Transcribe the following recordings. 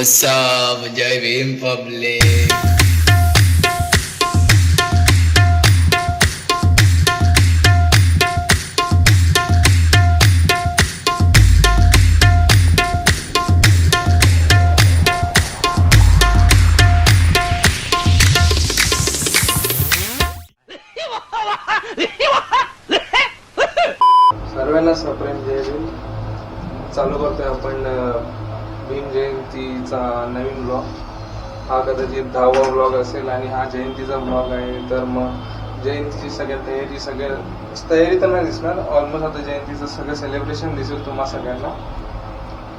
What's जय Bhim public सर्वांना दहावा blog असेल आणि हा जयंतीचा ब्लॉग आहे तर मग जयंतीची सगळ्या तयारी सगळ्या तयारी तर नाही दिसणार ऑलमोस्ट आता जयंतीचं सगळं सेलिब्रेशन दिसेल तुम्हा सगळ्यांना.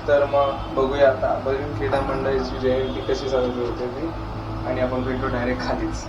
तर मग बघूया आता बघून क्रीडा मंडळाची जयंती कशी साजरी होते ती. आणि आपण भेटू डायरेक्ट खालीच.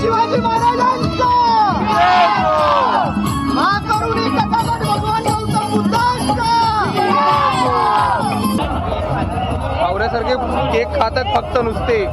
शिवाजी महाराजांचा! महाकरुणी तथागत भगवान गौतम बुद्धांचा! आवऱ्यासारखे केक खातात फक्त नुसते.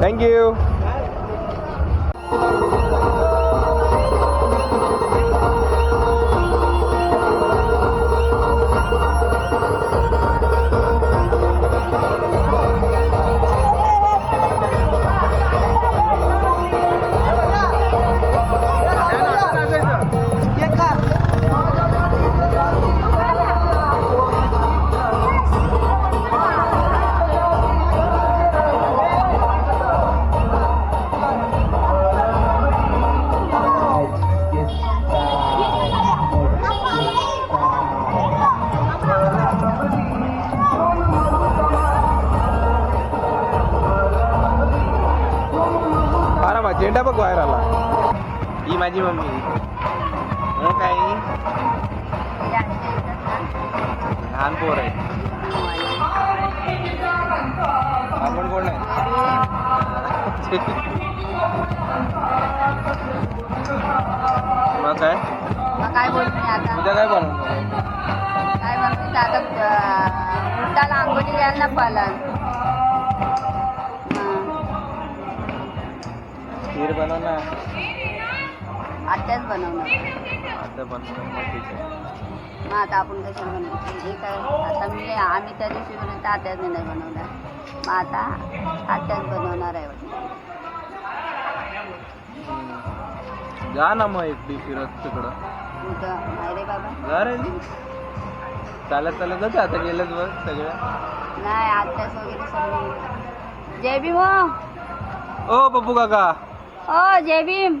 Thank you. माझी मम्मी. हे काय? लहान पोर आहे आपण कोण आहे? मग काय? काय बोलते आता? उद्या काय बनवणार काय बोलते आता? उलटाला आंघोळी घ्यायला पालन. खीर बनव ना आत्याच बनवणार. आता मग ठीक आहे. मग आता आपण कशाला बनवतो हे काय आता मी आम्ही त्या दिवशी बनवतो आत्याने नाही बनवणार. मग आता आत्याच बनवणार आहे वाटतं. जा ना मग एकटी फिरत तिकडं. उद्या नाही रे बाबा. जा रे. चालत चालत जाते आता गेलंच बघ सगळं. नाही आत्याच वगैरे सगळे. जय भीम हो. ओ पप्पू काका. ओ जय भीम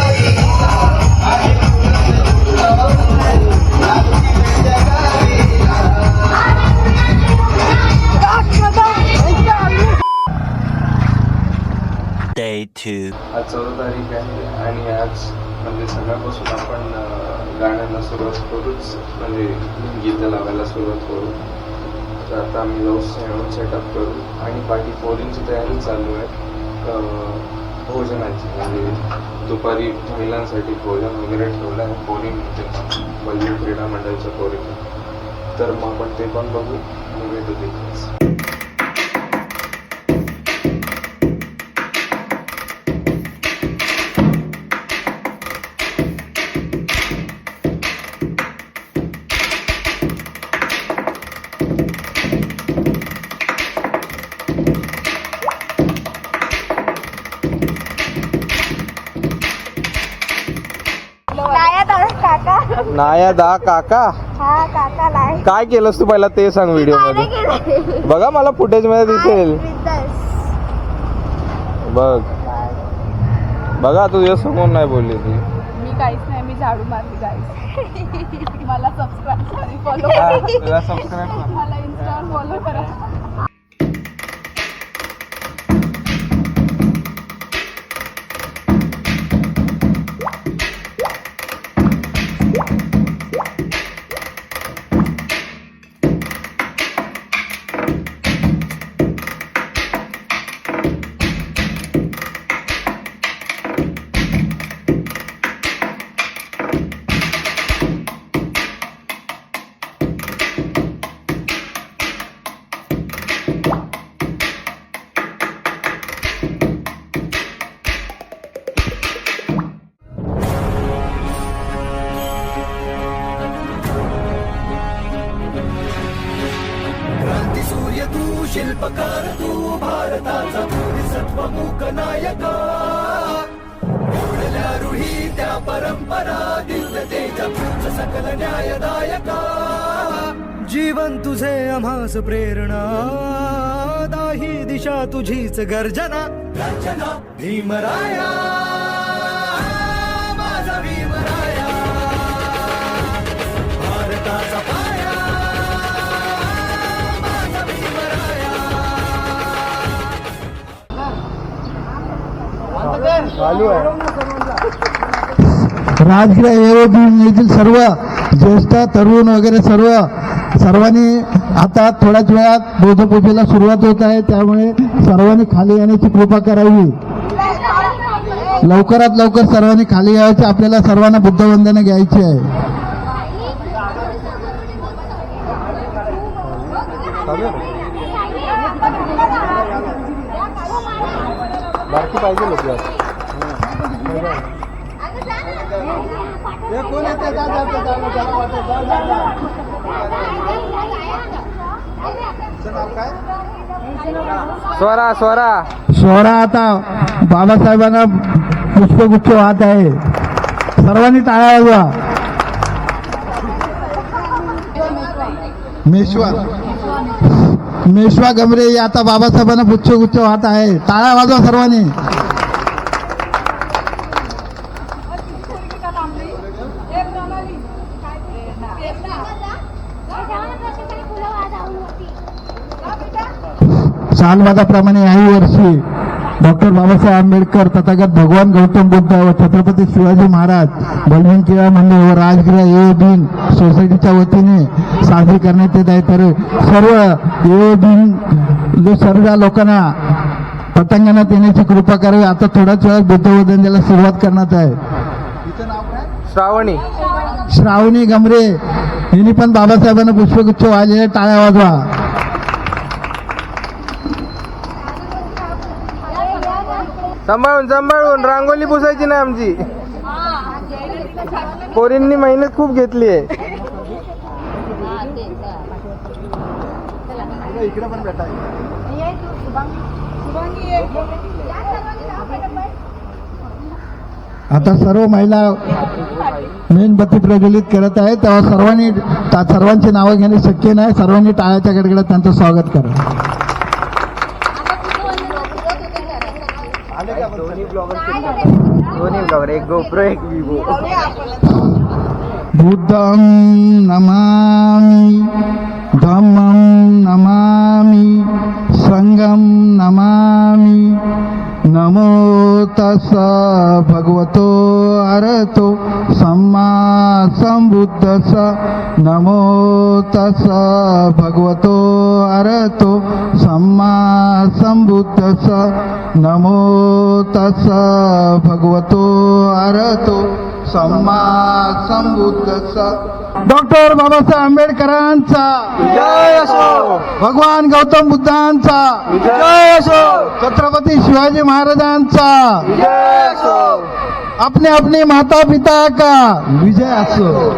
Day 2. आज चौदा तारीख आहे आणि आज म्हणजे सकाळपासून आपण गाण्यांना सुरुवात करूच म्हणजे गीतं लावायला सुरुवात करू. तर आता आम्ही जाऊ सेटअप करू आणि बाकी पोरींची तयारी चालू आहे. अं, भोजनाची म्हणजे दुपारी महिलांसाठी भोजन वगैरे ठेवलं आहे पोरी म्हणजे बल्ली क्रीडा मंडळाच्या पोरी तर मग आपण ते पण बघू. आणि भेटू तिथेच नाया दा काका. हा काय केलंस तू पहिला ते सांग व्हिडिओमध्ये. बघा मला फुटेजमध्ये दिसेल. बघ. बघा तुझ्या समोर नाही बोलली ती. मी काहीच नाही मी झाडू मारली गाईस मला सबस्क्राईब फॉलो करा. मला इन्स्टावर फॉलो करा. दिशा तुझीच गर्जना. गर्जना. भीमराया. माझा भीमराया. भारताचा पाया. माझा भीमराया. चालू आहे. राजगीर येथील सर्व ज्येष्ठ तरुण वगैरे सर्व सर्वांनी आता थोड्याच वेळात बौद्धपूजेला सुरुवात होत आहे. त्यामुळे सर्वांनी खाली येण्याची कृपा करावी. लवकरात लवकर सर्वांनी खाली यायचे आपल्याला सर्वांना बुद्धवंदना घ्यायची आहे. स्वरा स्वरा. सोहळा आता बाबासाहेबांना पुष्पगुच्छ वाहत आहे. सर्वांनी टाळ्या वाजवा. मेश्वा. मेश्वा गमरे आता बाबासाहेबांना पुष्पगुच्छ वाहत आहे. टाळ्या वाजवा सर्वांनी. सालवादाप्रमाणे याही वर्षी डॉक्टर बाबासाहेब आंबेडकर तथागत भगवान गौतम बुद्ध व छत्रपती शिवाजी महाराज बलवीन क्रीडा मंडळ व राजगृह ए दिन सोसायटीच्या वतीने साजरी करण्यात येत आहे. तर सर्व ए दिन जो सर्व लोकांना पतंगांना देण्याची कृपा करावी. आता थोड्याच वेळात बुद्धवदंतेला सुरुवात करण्यात आहे. श्रावणी. श्रावणी गमरे. यांनी पण बाबासाहेबांना पुष्पगुच्छ वाजले टाळ्या वाजवा. सांभाळून सांभाळून. रांगोली पुसायची नाही आमची. पोरींनी मेहनत खूप घेतली आहे. आता सर्व महिला मेणबत्ती प्रज्वलित करत आहे तेव्हा सर्वांनी सर्वांची नावं घेणे शक्य नाही. सर्वांनी टाळ्याच्या गडगडात त्यांचं स्वागत करा. दोन्ही ब्लॉगर एक गोप्रो एक विवो बुद्धं नमामि धम्मं नमामि संगम नमामि नमो ತಸ ಭಗವತೋ ಅರಹತೋ ಸಮ್ಮಾ ಸಂಬುದ್ಧಸ. ನಮೋ ತಸ ಭಗವತೋ ಅರಹತೋ ಸಮ್ಮಾ ಸಂಬುದ್ಧಸ. ನಮೋ ತಸ ಭಗವತೋ ಅರಹತೋ सम्मा डॉक्टर बाबासाहेब आंबेडकरांचा. जय असो. भगवान गौतम बुद्धांचा. जय असो. छत्रपती शिवाजी महाराजांचा. जय असो. अपने अपने माता पिता का. विजय असो.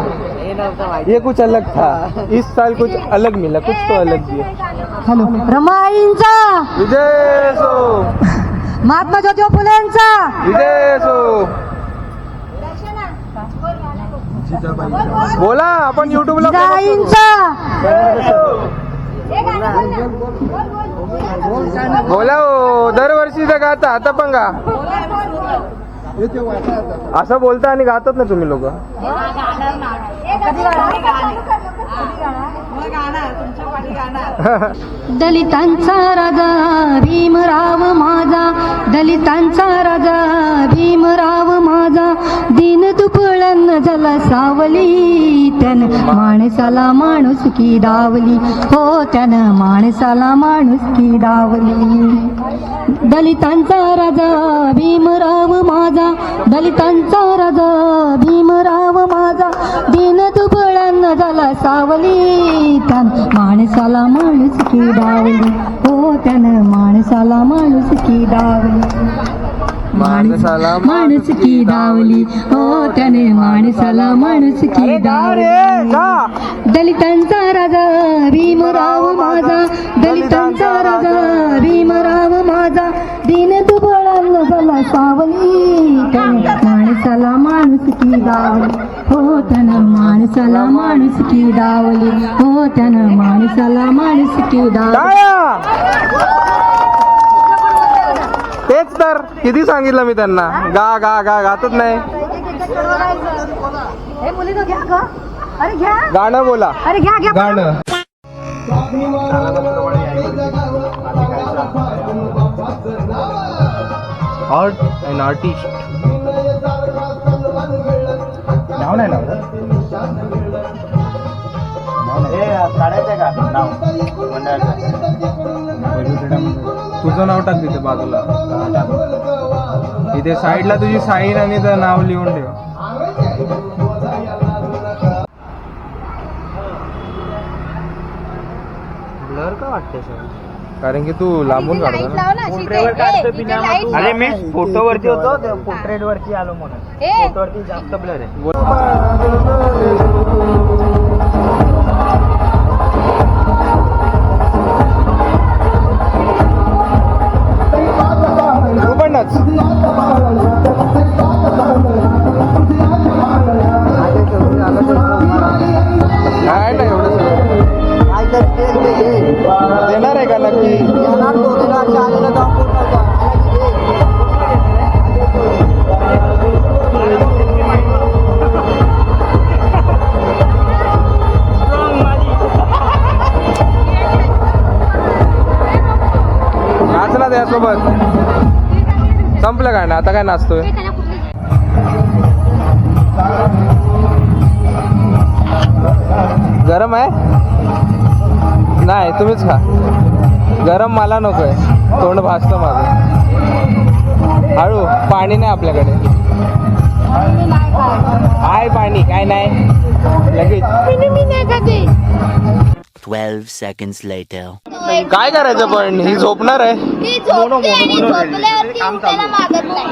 ये कुछ अलग था. इस साल कुछ अलग मिला कुछ तो अलग दिया रमाईंचा. विजय असो. महात्मा ज्योतिबा फुलेंचा. विजय असो. बोला आपण युट्यूबला बोला हो दरवर्षीचं गाता आता पण गा. असं बोलता आणि गातात ना तुम्ही लोक. दलितांचा राजा भीमराव माझा. दलितांचा राजा भीमराव माझा. दिन दुपळन झाला सावली त्यान माणसाला माणूस की दावली. हो त्यानं माणसाला माणूस की दावली. दलितांचा राजा भीमराव माझा. दलितांचा राजा भीमराव माझा. दिन दुबळांना झाला सावली त्यान माणसाला माणूस की डावली हो त्यानं माणसाला माणूस की डावली माणसाला माणूस की डावली हो त्याने माणसाला माणूस की डावली दलितांचा राजा भीमराव माझा. दलितांचा राजा भीमराव माझा. दीन दुबळाला झाला सावली. माणसाला माणूस की डावली हो त्यानं माणसाला माणूस की डावली हो त्यानं माणसाला माणूस की टाळ्या! तेच तर किती सांगितलं मी त्यांना. गा गा गा गातच नाही. हे मुली घ्या ग. अरे घ्या. गाणं बोला. अरे घ्या घ्या. गाणं. आर्ट अँड आर्टिस्ट नाव नाही लावलं? काढायचं का? नाव. तुझं नाव टाक तिथे बाजूला. इथे साईडला तुझी साईन आणि तर नाव लिहून ठेव. ब्लर का वाटते सर? कारण की तू लांबून काढतो ना. अरे मी फोटोवरती होतो पोर्ट्रेट वरती आलो म्हणून. फोटोवरती जास्त ब्लर आहे. तू पण काय एवढं देणार आहे का नक्की नाच ना त्यासोबत. संपलं काय ना आता काय नाचतोय? गरम आहे? नाही तुम्हीच खा. गरम मला नकोय. तोंड भासतं माझं. हळू पाणी नाही आपल्याकडे. आहे पाणी काय नाही. लगेच. 12 seconds later. काय करायचं पण? ही झोपणार आहे. ती झोपते आणि झोपल्यावरती उठायला मागत नाही.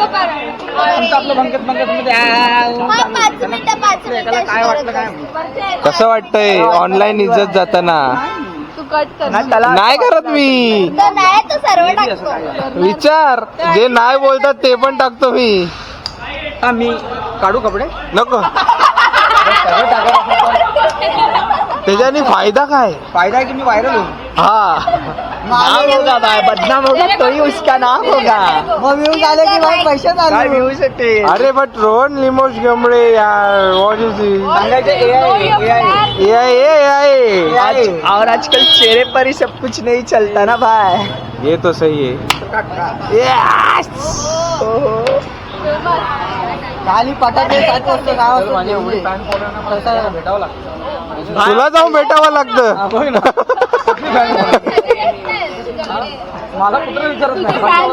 मग पाच मिनिटं पाच मिनिटं कसं वाटतंय? ऑनलाईन इज्जत जाताना. तू कट कर. नाही करत मी. तो नाही तो सर्व टाकतो. विचार. जे नाही बोलतात ते पण टाकतो मी. मी काढू कपडे? नको. त्याच्याने फ़ायदा काय? फ़ायदा है कि मैं वायरल हूँ. हा नाम होगा भाई बदनाम होगा तो ही उसका नाम होगा वो व्यूज़ आले की भाई पैसे काय व्यूज़ येते अरे बट रोहन लिमोश गमडे यार व्हॉट इज़ सांगायचं AI AI ए आय आज और आजकल चेहरे पर ही सब कुछ नहीं चलता ना भाई। ये तो सही है। खाली पटाके सात वाजता गावात भेटावं लागतं. तुला जाऊन भेटावं लागतं. मला कुठं विचारत नाही.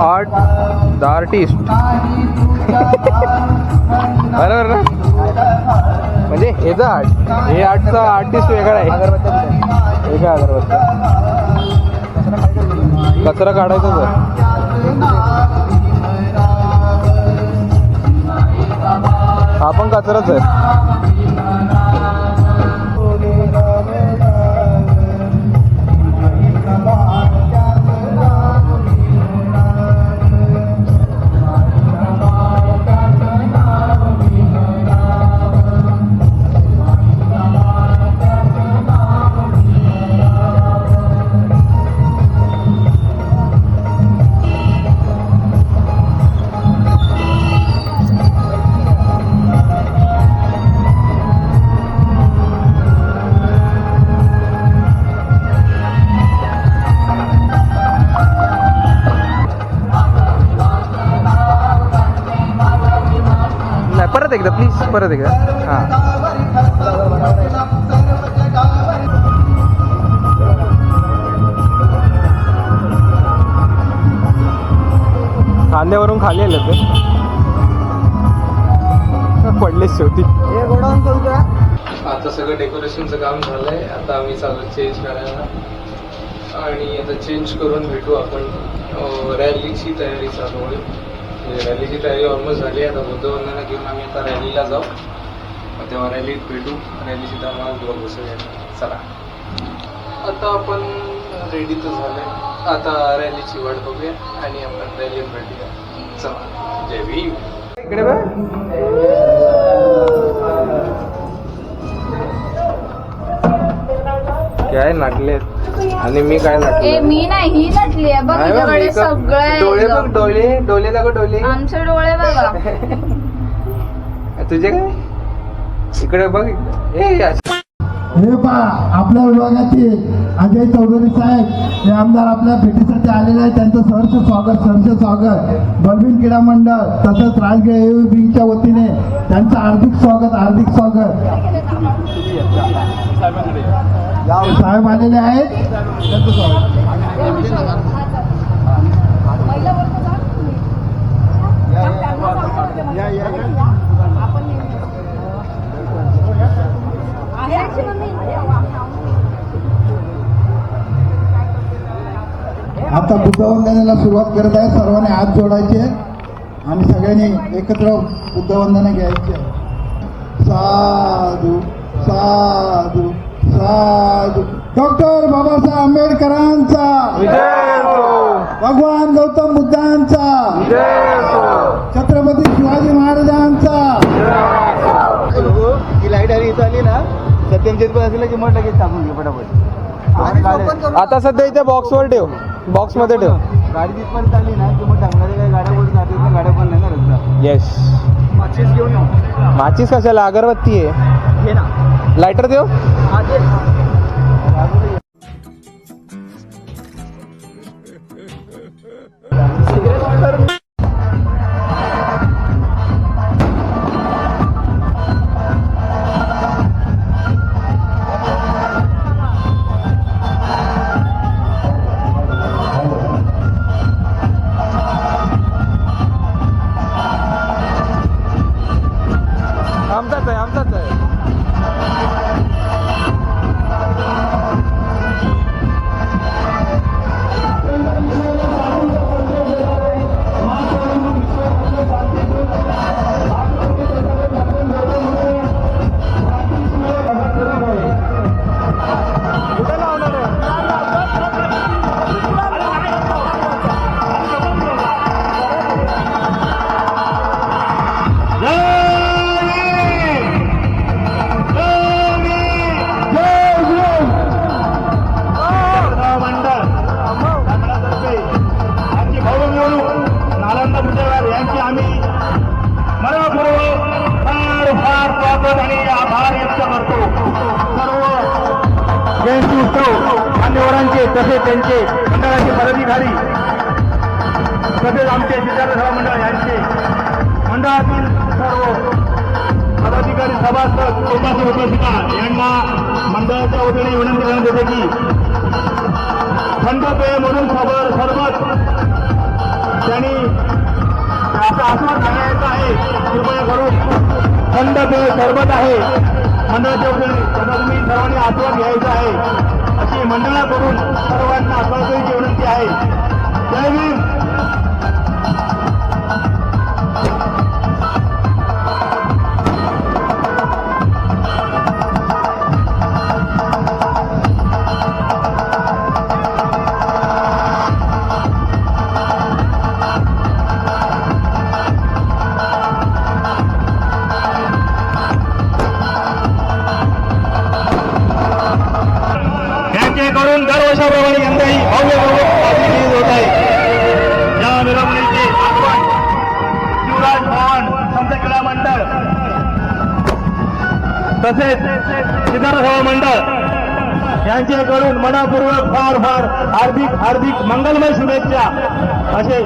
Art the artist. बरोबर ना म्हणजे हेच आर्ट हे आर्टचा आर्टिस्ट वेगळा आहे. वेगळा अगरबत्ती? कचरा काढायचा सर आपण कचराच आहे. प्लीज परत एकदा हां. किल्ल्यावरून खाली आले ते पडले शेवटी. आता सगळं डेकोरेशनचं काम झालंय. आता आम्ही चालू चेंज करायला. आणि आता चेंज करून भेटू आपण रॅलीची तयारी चालू होईल. म्हणजे रॅलीची तयारी ऑलमोस्ट झाली आहे. आता बुद्धवंदना घेऊन आम्ही आता रॅलीला जाऊ. मग तेव्हा रॅलीत भेटू. रॅलीची आम्हाला दोन सगळ्यांना चला. आता आपण रेडी तर झालंय. आता रॅलीची वाट बघूया आणि आपण रॅली भेटूया. चला. जय भीम. इकडे बघ. काय नाटले आणि मी काय ए नाटले मी नाही ही नटली आहे. बघ तुझ्याकडे. सगळं आहे डोळे बघ एकदम. डोळे डोळे दाखव डोळे. आमचे डोळे बघा. तुझे काय? इकडे बघ इकडे. ए अशी- हे पहा आपल्या विभागाचे अजय चौधरी साहेब हे आमदार आपल्या भेटीसाठी आलेले आहेत. त्यांचं सहर्ष स्वागत सहर्ष स्वागत. बलबीन क्रीडा मंडळ तसंच राजगीर ए विंगच्या वतीने त्यांचं हार्दिक स्वागत हार्दिक स्वागत. साहेब आलेले आहेत. आता बुद्धवंदनेला सुरुवात करत आहे. सर्वांनी हात जोडायचे. आणि सगळ्यांनी एकत्र बुद्धवंदना घ्यायची. साधू साधू. डॉक्टर बाबासाहेब आंबेडकरांचा. भगवान गौतम बुद्धांचा. छत्रपती शिवाजी महाराजांचा. ही लाइट आली इथं आली ना सत्यमचेत पण असेल की मग लगेच टाकून घे पटापट आता सध्या इथे बॉक्स वर ठेव. बॉक्समध्ये ठेव. गाडी तिथपर्यंत आली ना की मग टाकणारे काही गाड्या बोलून जाते गाड्या पण नाही ना रस्ता येस माचीस घेऊन माचीस कशाला? अगरबत्ती आहे. ना. लायटर देऊ सिगरेट उत्सव मान्यवरांचे तसेच त्यांचे मंडळाचे पदाधिकारी तसेच आमचे विद्यार्थी मंडळ यांचे मंडळातील सर्व पदाधिकारी सभासद उपासक उपासिका यांना मंडळाच्या वतीने विनंती करण्यात येते की थंड पेय म्हणून खबर सर्वच त्यांनी असं आस्वाद सांगायचं आहे. कृपया करून थंड पेय सरबत आहे. मंडळाच्या वतीने तुम्ही सर्वांनी आस्वाद घ्यायचा आहे. अशी मंडळाकडून सर्वांना कळकळीची विनंती आहे. जय भीम. तसेच सिद्धार्थ मंडळ यांच्याकडून मनापूर्वक फार फार हार्दिक हार्दिक मंगलमय शुभेच्छा. असे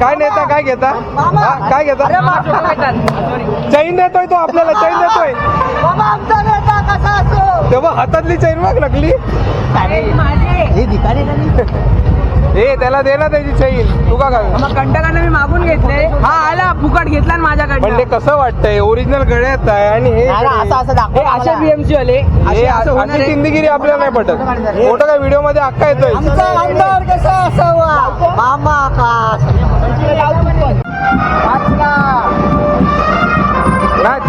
काय नेता काय घेता? हा, काय घेता? चैन देतोय तो आपल्याला चैन देतोय तेव्हा हातातली चैन बघ लागली. ए त्याला दे ना त्याची चैन तू का काय कंटकाने मी मागून घेतले हा आला फुकट घेतला ना माझ्याकडे पण ते कसं वाटतंय ओरिजिनल गळ्यात आहे आणि हे हे असे बीएमसी वाले हे अशी चिंदगिरी आपल्याला नाही पटत मोठं काय व्हिडिओमध्ये अक्का येतोय आमदार कसा असावा मामा आकाश नाच.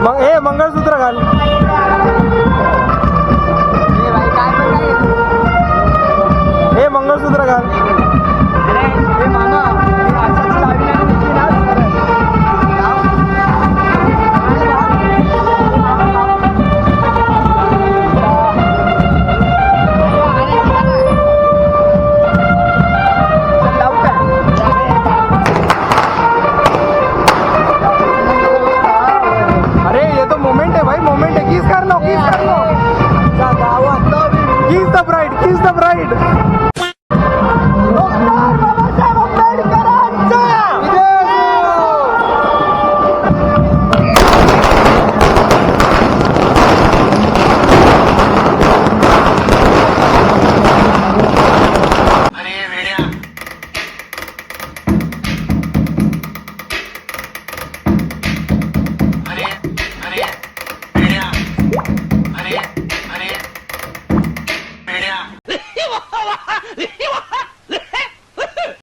मग हे मंगळसूत्र